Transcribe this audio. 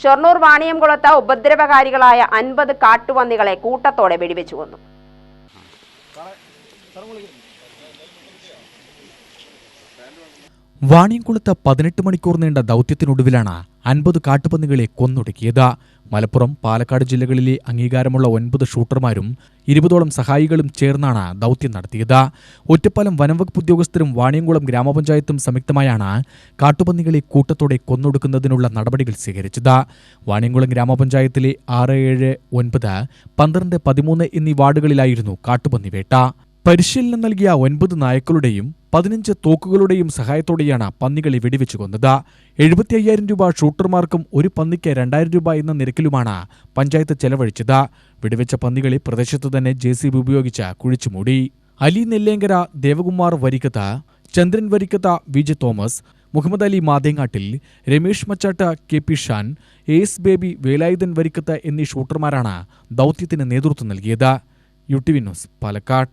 ഷൊർണൂർ വാണിയംകുളത്ത് ഉപദ്രവകാരികളായ അൻപത് കാട്ടുപന്നികളെ കൂട്ടത്തോടെ വെടിവെച്ചു കൊന്നു. വാണിയംകുളത്ത് പതിനെട്ട് മണിക്കൂർ നീണ്ട ദൗത്യത്തിനൊടുവിലാണ് അൻപത് കാട്ടുപന്നികളെ കൊന്നൊടുക്കിയത്. മലപ്പുറം പാലക്കാട് ജില്ലകളിലെ അംഗീകാരമുള്ള ഒൻപത് ഷൂട്ടർമാരും ഇരുപതോളം സഹായികളും ചേർന്നാണ് ദൗത്യം നടത്തിയത്. ഒറ്റപ്പാലം വനംവകുപ്പ് ഉദ്യോഗസ്ഥരും വാണിയംകുളം ഗ്രാമപഞ്ചായത്തും സംയുക്തമായാണ് കാട്ടുപന്നികളെ കൂട്ടത്തോടെ കൊന്നൊടുക്കുന്നതിനുള്ള നടപടികൾ സ്വീകരിച്ചത്. വാണിയംകുളം ഗ്രാമപഞ്ചായത്തിലെ ആറ് ഏഴ് ഒൻപത് പന്ത്രണ്ട് പതിമൂന്ന് എന്നീ വാർഡുകളിലായിരുന്നു കാട്ടുപന്നി വേട്ട പരിശീലനം നൽകിയ ഒൻപത് നായ്ക്കളുടെയും പതിനഞ്ച് തോക്കുകളുടെയും സഹായത്തോടെയാണ് പന്നികളെ വെടിവെച്ചു കൊന്നത്. എഴുപത്തി അയ്യായിരം രൂപ ഷൂട്ടർമാർക്കും ഒരു പന്നിക്ക് രണ്ടായിരം രൂപ എന്ന നിരക്കിലുമാണ് പഞ്ചായത്ത് ചെലവഴിച്ചത്. വെടിവെച്ച പന്നികളെ പ്രദേശത്ത് തന്നെ ജെ സി ബി ഉപയോഗിച്ച് കുഴിച്ചുമൂടി. Ali Nellenkara Devakumar Varikkath Chandran Varikkath V J Thomas Muhammad Ali Mathengattil Ramesh Machatt K P Shan S Baby Velayudhan Varikkath എന്നീ ഷൂട്ടർമാരാണ് ദൗത്യത്തിന് നേതൃത്വം നൽകിയത്. U T V news Palakkad.